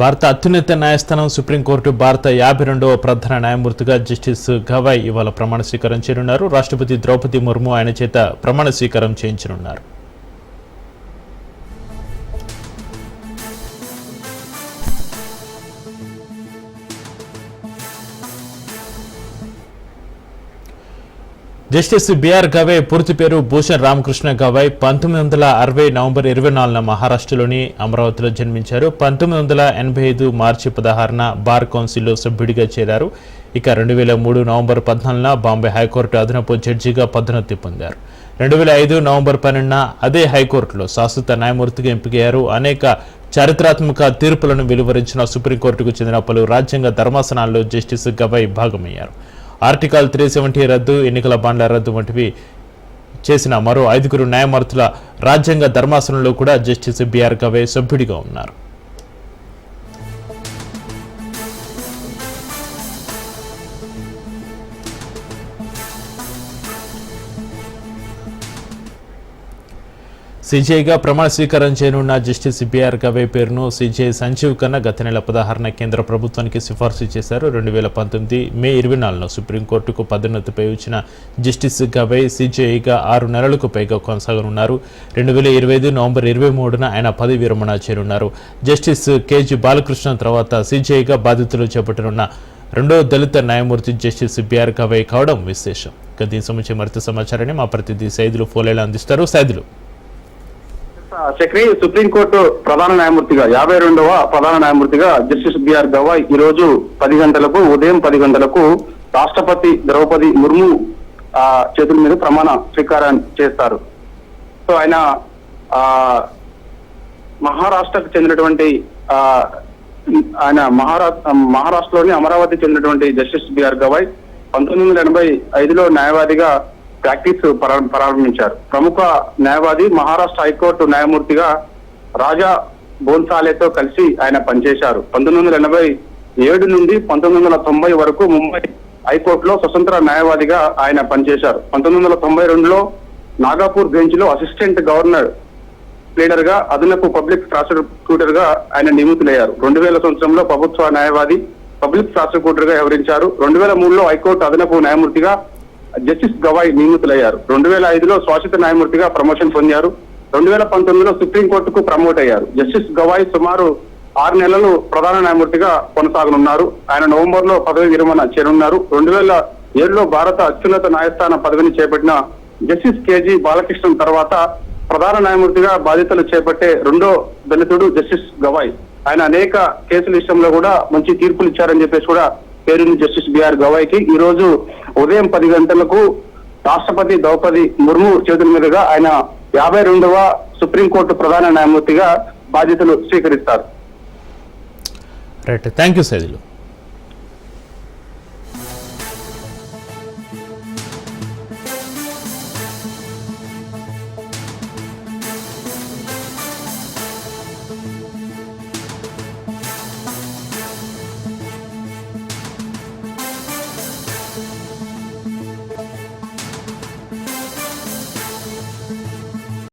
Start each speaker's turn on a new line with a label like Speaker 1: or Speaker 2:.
Speaker 1: భారత అత్యున్నత న్యాయస్థానం సుప్రీంకోర్టు భారత యాభై రెండవ ప్రధాన న్యాయమూర్తిగా జస్టిస్ గవాయ్ ఇవాళ ప్రమాణ స్వీకారం చేయనున్నారు. రాష్ట్రపతి ద్రౌపది ముర్ము ఆయన చేత ప్రమాణ స్వీకారం చేయించనున్నారు. జస్టిస్ బిఆర్ గవై పూర్తి పేరు భూషణ్ రామకృష్ణ గవై పంతొమ్మిది వందల అరవై నవంబర్ ఇరవై నాలుగున మహారాష్ట్రలోని అమరావతిలో జన్మించారు. పంతొమ్మిది వందల ఎనభై ఐదు మార్చి పదహారున బార్ కౌన్సిల్లో సభ్యుడిగా చేరారు. ఇక రెండు వేల మూడు నవంబర్ పద్నాలుగున బాంబే హైకోర్టు అదనపు జడ్జిగా పదోన్నతి పొందారు. రెండు వేల ఐదు నవంబర్ పన్నెండున అదే హైకోర్టులో శాశ్వత న్యాయమూర్తిగా ఎంపికయ్యారు. అనేక చారిత్రాత్మక తీర్పులను వెలువరించిన సుప్రీంకోర్టుకు చెందిన పలు రాజ్యాంగ ధర్మాసనాల్లో జస్టిస్ గవై భాగమయ్యారు. ఆర్టికల్ త్రీ సెవెంటీ రద్దు ఎన్నికల బాండ్ల రద్దు వంటివి చేసిన మరో ఐదుగురు న్యాయమూర్తుల రాజ్యాంగ ధర్మాసనంలో కూడా జస్టిస్ బిఆర్ గవే సభ్యుడిగా ఉన్నారు. సిజేఐగా ప్రమాణ స్వీకారం చేయనున్న జస్టిస్ బిఆర్ గవే పేరును సిజే సంజీవ్ ఖన్నా గత నెల పదహారున కేంద్ర ప్రభుత్వానికి సిఫార్సు చేశారు. రెండు వేల పంతొమ్మిది మే ఇరవై నాలుగున సుప్రీంకోర్టుకు పదోన్నతిపై వచ్చిన జస్టిస్ గవే సిజేఐగా ఆరు నెలలకు పైగా కొనసాగనున్నారు. రెండు వేల ఇరవై ఐదు నవంబర్ ఇరవై మూడున ఆయన పదవి విరమణ చేరున్నారు జస్టిస్ కేజీ బాలకృష్ణ తర్వాత సిజేఐగా బాధితులు చేపట్టనున్న రెండో దళిత న్యాయమూర్తి జస్టిస్ బిఆర్ గవై కావడం విశేషం. ఇక దీని సంబంధించి మరింత సమాచారాన్ని మా ప్రతినిధి సైదులు ఫోలేలా అందిస్తారు. సైదులు.
Speaker 2: చక్రి సుప్రీంకోర్టు ప్రధాన న్యాయమూర్తిగా యాభై రెండవ ప్రధాన న్యాయమూర్తిగా జస్టిస్ బిఆర్ గవాయ్ ఈ రోజు పది గంటలకు ఉదయం పది గంటలకు రాష్ట్రపతి ద్రౌపది ముర్ము ఆ, చేతుల మీద ప్రమాణ స్వీకారం చేస్తారు. సో ఆయన మహారాష్ట్రకు చెందినటువంటి ఆయన మహారాష్ట్ర మహారాష్ట్రలోని అమరావతి చెందినటువంటి జస్టిస్ బిఆర్ గవాయ్ పంతొమ్మిది వందల ఎనభై ఐదులో న్యాయవాదిగా ప్రాక్టీస్ ప్రారం- ప్రారంభించారు. ప్రముఖ న్యాయవాది మహారాష్ట్ర హైకోర్టు న్యాయమూర్తిగా రాజా బోన్సాలేతో కలిసి ఆయన పనిచేశారు. పంతొమ్మిది వందల ఎనభై ఏడు నుండి పంతొమ్మిది వందల తొంభై వరకు ముంబై హైకోర్టులో స్వతంత్ర న్యాయవాదిగా ఆయన పనిచేశారు. పంతొమ్మిది వందల తొంభై రెండులో నాగాపూర్ బెంచ్లో అసిస్టెంట్ గవర్నర్ లీడర్గా అదనపు పబ్లిక్ ప్రాసిక్యూటర్గా ఆయన నియమితులయ్యారు. రెండు వేల సంవత్సరంలో ప్రభుత్వ న్యాయవాది పబ్లిక్ ప్రాసిక్యూటర్గా వ్యవహరించారు. రెండు వేల మూడులో హైకోర్టు అదనపు న్యాయమూర్తిగా జస్టిస్ గవాయ్ నియమితులయ్యారు రెండు వేల ఐదులో శాశ్వత న్యాయమూర్తిగా ప్రమోషన్ పొందారు. రెండు వేల పంతొమ్మిదిలో సుప్రీంకోర్టుకు ప్రమోట్ అయ్యారు జస్టిస్ గవాయ్ సుమారు ఆరు నెలలు ప్రధాన న్యాయమూర్తిగా కొనసాగనున్నారు. ఆయన నవంబర్లో పదవి విరమణ చేరున్నారు రెండు వేల ఏడులో భారత అత్యున్నత న్యాయస్థాన పదవిని చేపట్టిన జస్టిస్ కేజీ బాలకృష్ణన్ తర్వాత ప్రధాన న్యాయమూర్తిగా బాధ్యతలు చేపట్టే రెండో దళితుడు జస్టిస్ గవాయ్. ఆయన అనేక కేసుల విషయంలో కూడా మంచి తీర్పులు ఇచ్చారని చెప్పేసి కూడా పేరుంది జస్టిస్ బిఆర్ గవాయ్కి ఈ రోజు ఉదయం పది గంటలకు రాష్ట్రపతి ద్రౌపది ముర్ము చేతుల మీదుగా ఆయన యాభై రెండవ సుప్రీంకోర్టు ప్రధాన న్యాయమూర్తిగా బాధ్యతలు స్వీకరిస్తారు.
Speaker 1: Right thank you